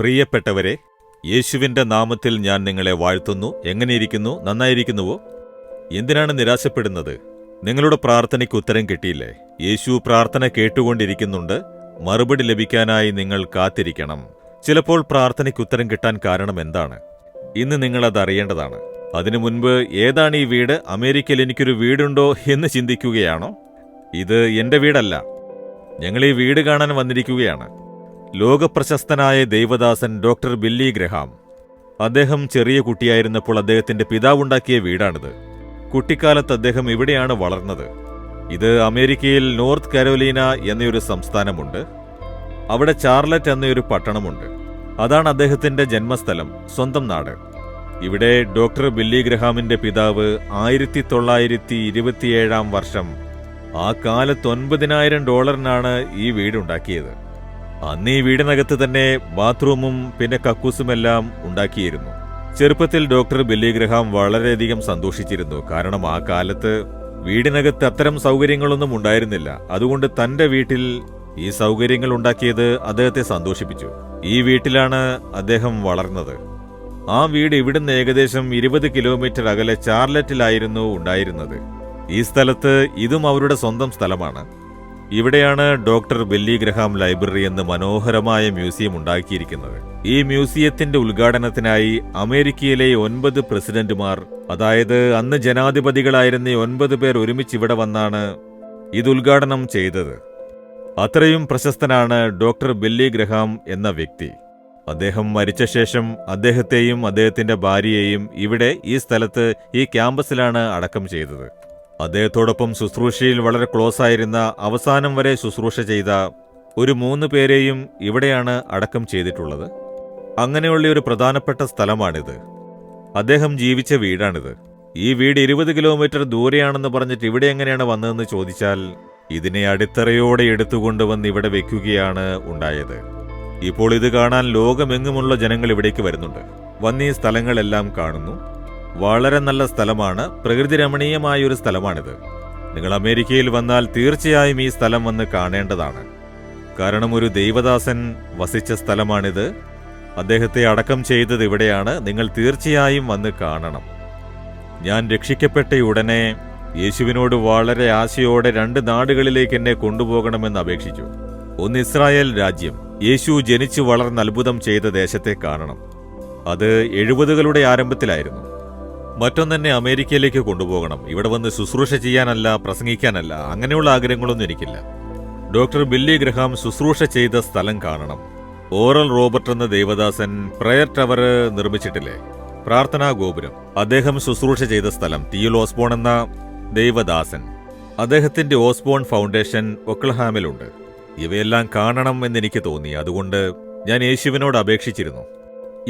പ്രിയപ്പെട്ടവരെ യേശുവിന്റെ നാമത്തിൽ ഞാൻ നിങ്ങളെ വാഴ്ത്തുന്നു. എങ്ങനെയിരിക്കുന്നു? നന്നായിരിക്കുന്നുവോ? എന്തിനാണ് നിരാശപ്പെടുന്നത്? നിങ്ങളുടെ പ്രാർത്ഥനയ്ക്ക് ഉത്തരം കിട്ടിയില്ലേ? യേശു പ്രാർത്ഥന കേട്ടുകൊണ്ടിരിക്കുന്നുണ്ട്. മറുപടി ലഭിക്കാനായി നിങ്ങൾ കാത്തിരിക്കണം. ചിലപ്പോൾ പ്രാർത്ഥനയ്ക്ക് ഉത്തരം കിട്ടാൻ കാരണം എന്താണ്? ഇന്ന് നിങ്ങൾ അത് അറിയേണ്ടതാണ്. അതിനു മുൻപ് ഏതാണ് ഈ വീട്? അമേരിക്കയിൽ എനിക്കൊരു വീടുണ്ടോ എന്ന് ചിന്തിക്കുകയാണോ? ഇത് എന്റെ വീടല്ല. ഞങ്ങൾ ഈ വീട് കാണാൻ വന്നിരിക്കുകയാണ്. ലോകപ്രശസ്തനായ ദൈവദാസൻ ഡോക്ടർ ബില്ലി ഗ്രഹാം. അദ്ദേഹം ചെറിയ കുട്ടിയായിരുന്നപ്പോൾ അദ്ദേഹത്തിന്റെ പിതാവുണ്ടാക്കിയ വീടാണിത്. കുട്ടിക്കാലത്ത് അദ്ദേഹം ഇവിടെയാണ് വളർന്നത്. ഇത് അമേരിക്കയിൽ നോർത്ത് കരോലീന എന്നൊരു സംസ്ഥാനമുണ്ട്. അവിടെ ചാർലറ്റ് എന്നൊരു പട്ടണമുണ്ട്. അതാണ് അദ്ദേഹത്തിന്റെ ജന്മസ്ഥലം സ്വന്തം നാട്. ഇവിടെ ഡോക്ടർ ബില്ലി ഗ്രഹാമിന്റെ പിതാവ് ആയിരത്തി തൊള്ളായിരത്തി ഇരുപത്തിയേഴാം വർഷം ആ കാലത്ത് ഒൻപതിനായിരം ഡോളറിനാണ് ഈ വീടുണ്ടാക്കിയത്. അന്ന് ഈ വീടിനകത്ത് തന്നെ ബാത്റൂമും പിന്നെ കക്കൂസുമെല്ലാം ഉണ്ടാക്കിയിരുന്നു. ചെറുപ്പത്തിൽ ഡോക്ടർ ബില്ലി ഗ്രഹാം വളരെയധികം സന്തോഷിച്ചിരുന്നു. കാരണം ആ കാലത്ത് വീടിനകത്ത് അത്തരം സൗകര്യങ്ങളൊന്നും ഉണ്ടായിരുന്നില്ല. അതുകൊണ്ട് തന്റെ വീട്ടിൽ ഈ സൗകര്യങ്ങൾ ഉണ്ടാക്കിയത് അദ്ദേഹത്തെ സന്തോഷിപ്പിച്ചു. ഈ വീട്ടിലാണ് അദ്ദേഹം വളർന്നത്. ആ വീട് ഇവിടുന്ന് ഏകദേശം ഇരുപത് കിലോമീറ്റർ അകലെ ചാർലറ്റിലായിരുന്നു ഉണ്ടായിരുന്നത്. ഈ സ്ഥലത്ത് ഇതും അവരുടെ സ്വന്തം സ്ഥലമാണ്. ഇവിടെയാണ് ഡോക്ടർ ബെല്ലിഗ്രഹാം ലൈബ്രറി എന്ന് മനോഹരമായ മ്യൂസിയം ഉണ്ടാക്കിയിരിക്കുന്നത്. ഈ മ്യൂസിയത്തിന്റെ ഉദ്ഘാടനത്തിനായി അമേരിക്കയിലെ ഒൻപത് പ്രസിഡന്റുമാർ അതായത് അന്ന് ജനാധിപതികളായിരുന്ന ഒൻപത് പേർ ഒരുമിച്ച് ഇവിടെ വന്നാണ് ഇത് ഉദ്ഘാടനം ചെയ്തത്. അത്രയും പ്രശസ്തനാണ് ഡോക്ടർ ബെല്ലി ഗ്രഹാം എന്ന വ്യക്തി. അദ്ദേഹം മരിച്ച ശേഷം അദ്ദേഹത്തെയും അദ്ദേഹത്തിന്റെ ഭാര്യയെയും ഇവിടെ ഈ സ്ഥലത്ത് ഈ ക്യാമ്പസിലാണ് അടക്കം ചെയ്തത്. അദ്ദേഹത്തോടൊപ്പം ശുശ്രൂഷയിൽ വളരെ ക്ലോസ് ആയിരുന്ന അവസാനം വരെ ശുശ്രൂഷ ചെയ്ത ഒരു മൂന്ന് പേരെയും ഇവിടെയാണ് അടക്കം ചെയ്തിട്ടുള്ളത്. അങ്ങനെയുള്ള ഒരു പ്രധാനപ്പെട്ട സ്ഥലമാണിത്. അദ്ദേഹം ജീവിച്ച വീടാണിത്. ഈ വീട് ഇരുപത് കിലോമീറ്റർ ദൂരെയാണെന്ന് പറഞ്ഞിട്ട് ഇവിടെ എങ്ങനെയാണ് വന്നതെന്ന് ചോദിച്ചാൽ ഇതിനെ അടിത്തറയോടെ എടുത്തുകൊണ്ടുവന്ന് ഇവിടെ വെക്കുകയാണ് ഉണ്ടായത്. ഇപ്പോൾ ഇത് കാണാൻ ലോകമെങ്ങുമുള്ള ജനങ്ങൾ ഇവിടേക്ക് വരുന്നുണ്ട്. വന്ന് ഈ സ്ഥലങ്ങളെല്ലാം കാണുന്നു. വളരെ നല്ല സ്ഥലമാണ്. പ്രകൃതി രമണീയമായ ഒരു സ്ഥലമാണിത്. നിങ്ങൾ അമേരിക്കയിൽ വന്നാൽ തീർച്ചയായും ഈ സ്ഥലം വന്ന് കാണേണ്ടതാണ്. കാരണം ഒരു ദൈവദാസൻ വസിച്ച സ്ഥലമാണിത്. അദ്ദേഹത്തെ അടക്കം ചെയ്തത് ഇവിടെയാണ്. നിങ്ങൾ തീർച്ചയായും വന്ന് കാണണം. ഞാൻ രക്ഷിക്കപ്പെട്ട ഉടനെ യേശുവിനോട് വളരെ ആശയോടെ രണ്ട് നാടുകളിലേക്ക് എന്നെ കൊണ്ടുപോകണമെന്ന് അപേക്ഷിച്ചു. ഒന്ന് ഇസ്രായേൽ രാജ്യം. യേശു ജനിച്ചു വളർന്ന് അത്ഭുതം ചെയ്ത ദേശത്തെ കാണണം. അത് എഴുപതുകളുടെ ആരംഭത്തിലായിരുന്നു. മറ്റൊന്നെന്നെ അമേരിക്കയിലേക്ക് കൊണ്ടുപോകണം. ഇവിടെ വന്ന് ശുശ്രൂഷ ചെയ്യാനല്ല പ്രസംഗിക്കാനല്ല അങ്ങനെയുള്ള ആഗ്രഹങ്ങളൊന്നും എനിക്കില്ല. ഡോക്ടർ ബില്ലി ഗ്രഹാം ശുശ്രൂഷ ചെയ്ത സ്ഥലം കാണണം. ഓറൽ റോബർട്ട് എന്ന ദേവദാസൻ പ്രയർ ടവർ നിർമ്മിച്ചിട്ടില്ലേ? പ്രാർത്ഥനാ ഗോപുരം. അദ്ദേഹം ശുശ്രൂഷ ചെയ്ത സ്ഥലം തിയുൽ ഓസ്ബോൺ എന്ന ദേവദാസൻ. അദ്ദേഹത്തിന്റെ ഓസ്ബോൺ ഫൗണ്ടേഷൻ ഒക്ലഹാമിലുണ്ട്. ഇവയെല്ലാം കാണണം എന്നെനിക്ക് തോന്നി. അതുകൊണ്ട് ഞാൻ യേശുവിനോട് അപേക്ഷിച്ചിരുന്നു.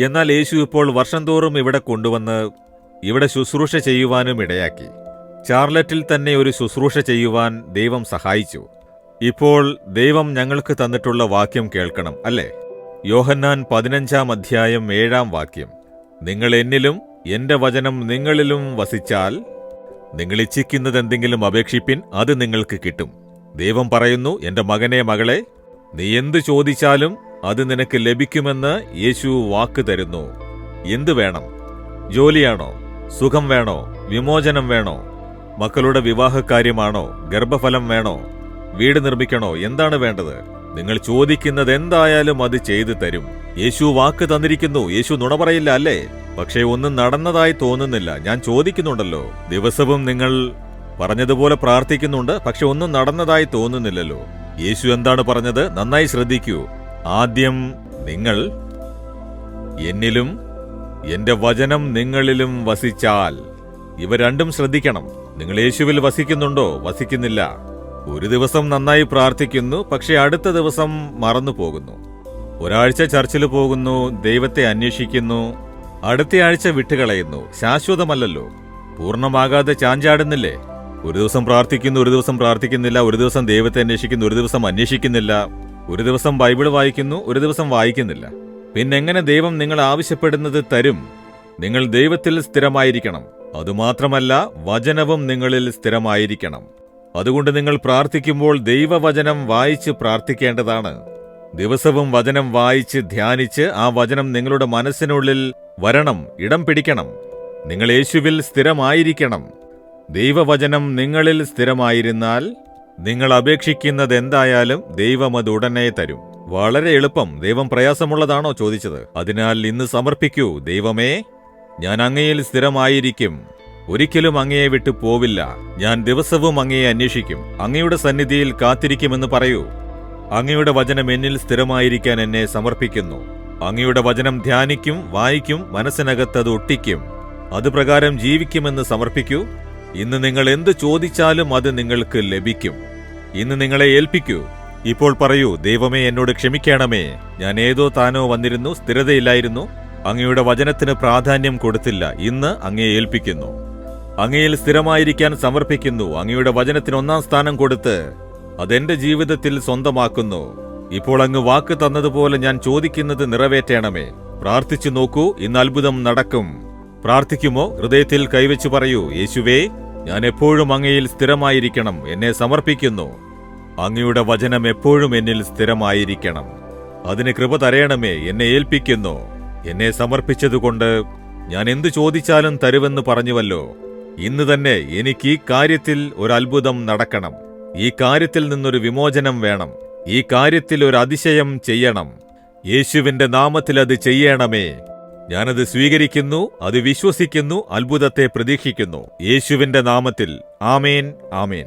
എന്നാൽ യേശു ഇപ്പോൾ വർഷം തോറും ഇവിടെ കൊണ്ടുവന്ന് ഇവിടെ ശുശ്രൂഷ ചെയ്യുവാനും ഇടയാക്കി. ചാർലറ്റിൽ തന്നെ ഒരു ശുശ്രൂഷ ചെയ്യുവാൻ ദൈവം സഹായിച്ചു. ഇപ്പോൾ ദൈവം ഞങ്ങൾക്ക് തന്നിട്ടുള്ള വാക്യം കേൾക്കണം അല്ലേ? യോഹന്നാൻ പതിനഞ്ചാം അധ്യായം ഏഴാം വാക്യം. നിങ്ങൾ എന്നിലും എന്റെ വചനം നിങ്ങളിലും വസിച്ചാൽ നിങ്ങൾ ഇച്ഛിക്കുന്നത് എന്തെങ്കിലും അപേക്ഷിപ്പിൻ അത് നിങ്ങൾക്ക് കിട്ടും. ദൈവം പറയുന്നു എന്റെ മകനെ മകളെ നീ എന്തു ചോദിച്ചാലും അത് നിനക്ക് ലഭിക്കുമെന്ന് യേശു വാക്ക് തരുന്നു. എന്തു വേണം? ജോലിയാണോ? സുഖം വേണോ? വിമോചനം വേണോ? മക്കളുടെ വിവാഹകാര്യമാണോ? ഗർഭഫലം വേണോ? വീട് നിർമ്മിക്കണോ? എന്താണ് വേണ്ടത്? നിങ്ങൾ ചോദിക്കുന്നത് എന്തായാലും അത് ചെയ്തു തരും. യേശു വാക്ക് തന്നിരിക്കുന്നു. യേശു നുണ പറയില്ല അല്ലേ? പക്ഷേ ഒന്നും നടന്നതായി തോന്നുന്നില്ല. ഞാൻ ചോദിക്കുന്നുണ്ടല്ലോ. ദിവസവും നിങ്ങൾ പറഞ്ഞതുപോലെ പ്രാർത്ഥിക്കുന്നുണ്ട്. പക്ഷെ ഒന്നും നടന്നതായി തോന്നുന്നില്ലല്ലോ. യേശു എന്താണ് പറഞ്ഞത്? നന്നായി ശ്രദ്ധിക്കൂ. ആദ്യം നിങ്ങൾ എന്നിലും എന്റെ വചനം നിങ്ങളിലും വസിച്ചാൽ. ഇവ രണ്ടും ശ്രദ്ധിക്കണം. നിങ്ങൾ യേശുവിൽ വസിക്കുന്നുണ്ടോ? വസിക്കുന്നില്ല. ഒരു ദിവസം നന്നായി പ്രാർത്ഥിക്കുന്നു പക്ഷേ അടുത്ത ദിവസം മറന്നു പോകുന്നു ഒരാഴ്ച ചർച്ചിൽ പോകുന്നു ദൈവത്തെ അന്വേഷിക്കുന്നു അടുത്ത ആഴ്ച വിട്ടുകളയുന്നു. ശാശ്വതമല്ലല്ലോ. പൂർണമാകാതെ ചാഞ്ചാടുന്നില്ലേ? ഒരു ദിവസം പ്രാർത്ഥിക്കുന്നു ഒരു ദിവസം പ്രാർത്ഥിക്കുന്നില്ല. ഒരു ദിവസം ദൈവത്തെ അന്വേഷിക്കുന്നു ഒരു ദിവസം അന്വേഷിക്കുന്നില്ല. ഒരു ദിവസം ബൈബിൾ വായിക്കുന്നു ഒരു ദിവസം വായിക്കുന്നില്ല. പിന്നെങ്ങനെ ദൈവം നിങ്ങൾ ആവശ്യപ്പെടുന്നത് തരും? നിങ്ങൾ ദൈവത്തിൽ സ്ഥിരമായിരിക്കണം. അതുമാത്രമല്ല വചനവും നിങ്ങളിൽ സ്ഥിരമായിരിക്കണം. അതുകൊണ്ട് നിങ്ങൾ പ്രാർത്ഥിക്കുമ്പോൾ ദൈവവചനം വായിച്ച് പ്രാർത്ഥിക്കേണ്ടതാണ്. ദിവസവും വചനം വായിച്ച് ധ്യാനിച്ച് ആ വചനം നിങ്ങളുടെ മനസ്സിനുള്ളിൽ വരണം ഇടം പിടിക്കണം. നിങ്ങൾ യേശുവിൽ സ്ഥിരമായിരിക്കണം. ദൈവവചനം നിങ്ങളിൽ സ്ഥിരമായിരുന്നാൽ നിങ്ങൾ അപേക്ഷിക്കുന്നത് എന്തായാലും ദൈവം അത് ഉടനെ തരും. വളരെ എളുപ്പം. ദൈവം പ്രയാസമുള്ളതാണോ ചോദിച്ചത്. അതിനാൽ ഇന്ന് സമർപ്പിക്കൂ. ദൈവമേ ഞാൻ അങ്ങയിൽ സ്ഥിരമായിരിക്കും. ഒരിക്കലും അങ്ങയെ വിട്ടു പോവില്ല. ഞാൻ ദിവസവും അങ്ങയെ അന്വേഷിക്കും. അങ്ങയുടെ സന്നിധിയിൽ കാത്തിരിക്കുമെന്ന് പറയൂ. അങ്ങയുടെ വചനം എന്നിൽ സ്ഥിരമായിരിക്കാൻ എന്നെ സമർപ്പിക്കുന്നു. അങ്ങയുടെ വചനം ധ്യാനിക്കും വായിക്കും മനസ്സിനകത്ത് അത് ഒട്ടിക്കും. അതുപ്രകാരം ജീവിക്കുമെന്ന് സമർപ്പിക്കൂ. ഇന്ന് നിങ്ങൾ എന്ത് ചോദിച്ചാലും അത് നിങ്ങൾക്ക് ലഭിക്കും. ഇന്ന് നിങ്ങളെ ഏൽപ്പിക്കൂ. ഇപ്പോൾ പറയൂ ദൈവമേ എന്നോട് ക്ഷമിക്കണമേ. ഞാൻ ഏതോ താനോ വന്നിരുന്നു സ്ഥിരതയില്ലായിരുന്നു. അങ്ങയുടെ വചനത്തിന് പ്രാധാന്യം കൊടുത്തില്ല. ഇന്ന് അങ്ങയെ ഏൽപ്പിക്കുന്നു. അങ്ങയിൽ സ്ഥിരമായിരിക്കാൻ സമർപ്പിക്കുന്നു. അങ്ങയുടെ വചനത്തിന് ഒന്നാം സ്ഥാനം കൊടുത്ത് അതെന്റെ ജീവിതത്തിൽ സ്വന്തമാക്കുന്നു. ഇപ്പോൾ അങ്ങ് വാക്ക് തന്നതുപോലെ ഞാൻ ചോദിക്കുന്നത് നിറവേറ്റണമേ. പ്രാർത്ഥിച്ചു നോക്കൂ ഇന്ന് അത്ഭുതം നടക്കും. പ്രാർത്ഥിക്കുമോ? ഹൃദയത്തിൽ കൈവച്ചു പറയൂ യേശുവേ ഞാൻ എപ്പോഴും അങ്ങയിൽ സ്ഥിരമായിരിക്കണം. എന്നെ സമർപ്പിക്കുന്നു. അങ്ങയുടെ വചനം എപ്പോഴും എന്നിൽ സ്ഥിരമായിരിക്കണം. അതിന് കൃപ തരയണമേ എന്നെ ഏൽപ്പിക്കുന്നു. എന്നെ സമർപ്പിച്ചതുകൊണ്ട് ഞാൻ എന്തു ചോദിച്ചാലും തരുവെന്ന് പറഞ്ഞുവല്ലോ. ഇന്ന് തന്നെ എനിക്ക് ഈ കാര്യത്തിൽ ഒരു അത്ഭുതം നടക്കണം. ഈ കാര്യത്തിൽ നിന്നൊരു വിമോചനം വേണം. ഈ കാര്യത്തിൽ ഒരു അതിശയം ചെയ്യണം. യേശുവിന്റെ നാമത്തിൽ അത് ചെയ്യണമേ. ഞാനത് സ്വീകരിക്കുന്നു അത് വിശ്വസിക്കുന്നു അത്ഭുതത്തെ പ്രതീക്ഷിക്കുന്നു. യേശുവിന്റെ നാമത്തിൽ. ആമേൻ ആമേൻ.